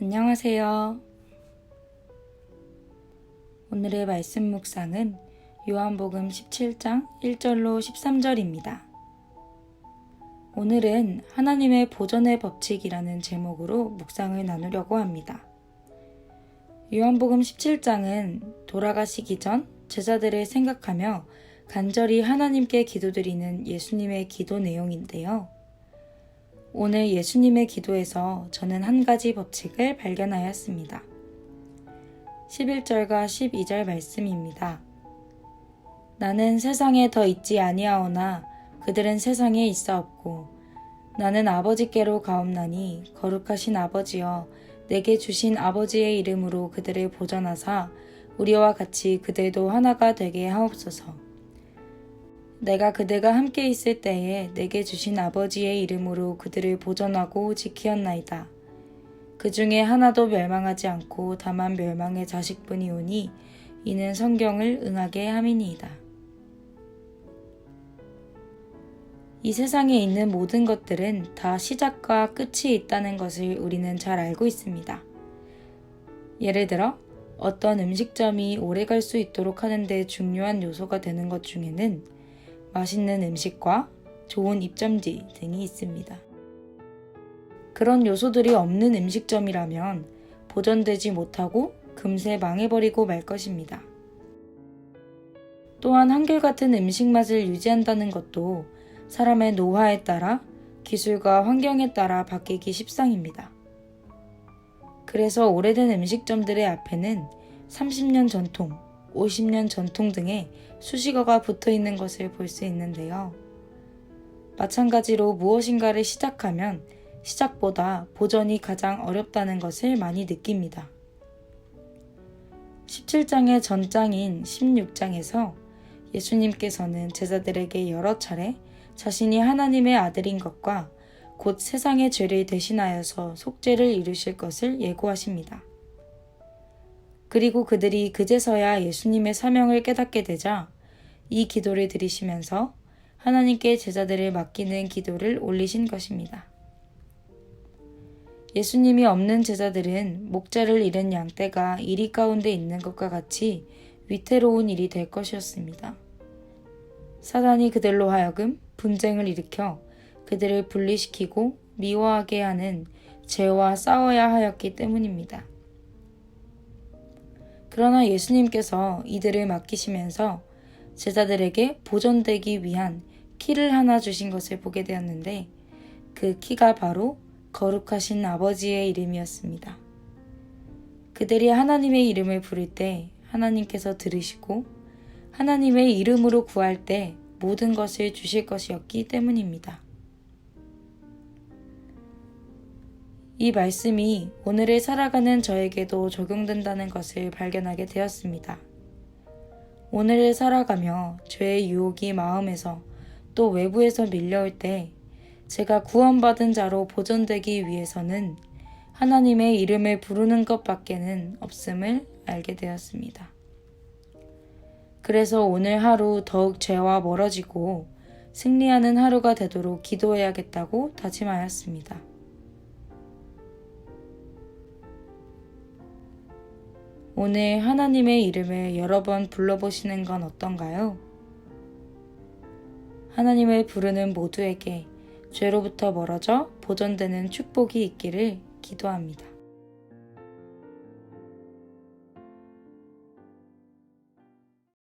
안녕하세요. 오늘의 말씀 묵상은 요한복음 17장 1절로 13절입니다. 오늘은 하나님의 보존의 법칙이라는 제목으로 묵상을 나누려고 합니다. 요한복음 17장은 돌아가시기 전 제자들을 생각하며 간절히 하나님께 기도드리는 예수님의 기도 내용인데요. 오늘 예수님의 기도에서 저는 한 가지 법칙을 발견하였습니다. 11절과 12절 말씀입니다. 나는 세상에 더 있지 아니하오나 그들은 세상에 있사옵고 나는 아버지께로 가옵나니 거룩하신 아버지여 내게 주신 아버지의 이름으로 그들을 보전하사 우리와 같이 그들도 하나가 되게 하옵소서. 내가 그들과 함께 있을 때에 내게 주신 아버지의 이름으로 그들을 보전하고 지키었나이다. 그 중에 하나도 멸망하지 않고 다만 멸망의 자식뿐이 오니 이는 성경을 응하게 함이니이다. 이 세상에 있는 모든 것들은 다 시작과 끝이 있다는 것을 우리는 잘 알고 있습니다. 예를 들어 어떤 음식점이 오래 갈 수 있도록 하는데 중요한 요소가 되는 것 중에는 맛있는 음식과 좋은 입점지 등이 있습니다. 그런 요소들이 없는 음식점이라면 보존되지 못하고 금세 망해버리고 말 것입니다. 또한 한결같은 음식 맛을 유지한다는 것도 사람의 노화에 따라 기술과 환경에 따라 바뀌기 십상입니다. 그래서 오래된 음식점들의 앞에는 30년 전통, 50년 전통 등의 수식어가 붙어 있는 것을 볼 수 있는데요. 마찬가지로 무엇인가를 시작하면 시작보다 보전이 가장 어렵다는 것을 많이 느낍니다. 17장의 전장인 16장에서 예수님께서는 제자들에게 여러 차례 자신이 하나님의 아들인 것과 곧 세상의 죄를 대신하여서 속죄를 이루실 것을 예고하십니다. 그리고 그들이 그제서야 예수님의 사명을 깨닫게 되자 이 기도를 드리시면서 하나님께 제자들을 맡기는 기도를 올리신 것입니다. 예수님이 없는 제자들은 목자를 잃은 양떼가 이리 가운데 있는 것과 같이 위태로운 일이 될 것이었습니다. 사단이 그들로 하여금 분쟁을 일으켜 그들을 분리시키고 미워하게 하는 죄와 싸워야 하였기 때문입니다. 그러나 예수님께서 이들을 맡기시면서 제자들에게 보존되기 위한 키를 하나 주신 것을 보게 되었는데 그 키가 바로 거룩하신 아버지의 이름이었습니다. 그들이 하나님의 이름을 부를 때 하나님께서 들으시고 하나님의 이름으로 구할 때 모든 것을 주실 것이었기 때문입니다. 이 말씀이 오늘을 살아가는 저에게도 적용된다는 것을 발견하게 되었습니다. 오늘을 살아가며 죄의 유혹이 마음에서 또 외부에서 밀려올 때 제가 구원받은 자로 보존되기 위해서는 하나님의 이름을 부르는 것밖에는 없음을 알게 되었습니다. 그래서 오늘 하루 더욱 죄와 멀어지고 승리하는 하루가 되도록 기도해야겠다고 다짐하였습니다. 오늘 하나님의 이름을 여러 번 불러보시는 건 어떤가요? 하나님을 부르는 모두에게 죄로부터 멀어져 보존되는 축복이 있기를 기도합니다.